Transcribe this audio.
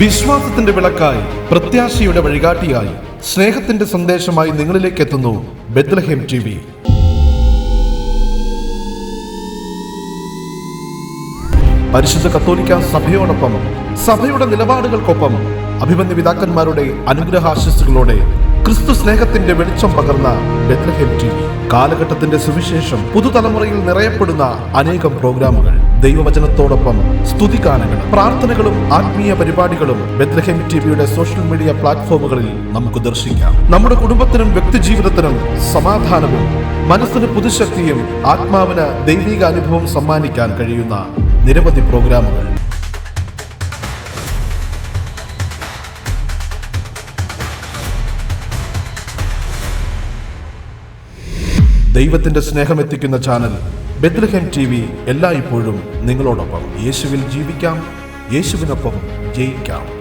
വിശ്വാസത്തിന്റെ വിളക്കായി പ്രത്യാശയുടെ വഴികാട്ടിയായി സ്നേഹത്തിന്റെ സന്ദേശമായി നിങ്ങളിലേക്ക് എത്തുന്നു ബെത്ലഹേം ടി വി. പരിശുദ്ധ കത്തോലിക്ക സഭയോടൊപ്പം സഭയുടെ നിലപാടുകൾക്കൊപ്പം അഭിമന്യ പിതാക്കന്മാരുടെ അനുഗ്രഹാശിസുകളോടെ ക്രിസ്തു സ്നേഹത്തിന്റെ വെളിച്ചം പകർന്ന ബെത്ലഹേം ടി വി. കാലഘട്ടത്തിന്റെ സുവിശേഷം പുതുതലമുറയിൽ നിറയപ്പെടുന്ന അനേകം പ്രോഗ്രാമുകൾ. ദൈവവചനത്തോടൊപ്പം സ്തുതിഗാനങ്ങൾ പ്രാർത്ഥനകളും ആത്മീയ പരിപാടികളും ബെത്ലഹേം ടി വിയുടെ സോഷ്യൽ മീഡിയ പ്ലാറ്റ്ഫോമുകളിൽ നമുക്ക് ദർശിക്കാം. നമ്മുടെ കുടുംബത്തിനും വ്യക്തിജീവിതത്തിനും സമാധാനവും മനസ്സിന് പുതുശക്തിയും ആത്മാവിന് ദൈവിക അനുഭവം സമ്മാനിക്കാൻ കഴിയുന്ന നിരവധി പ്രോഗ്രാമുകൾ. ദൈവത്തിന്റെ സ്നേഹം എത്തിക്കുന്ന ചാനൽ ബെത്ലഹേം ടി വി എല്ലായ്പ്പോഴും നിങ്ങളോടൊപ്പം. യേശുവിൽ ജീവിക്കാം. യേശുവിനൊപ്പം ജയിക്കാം.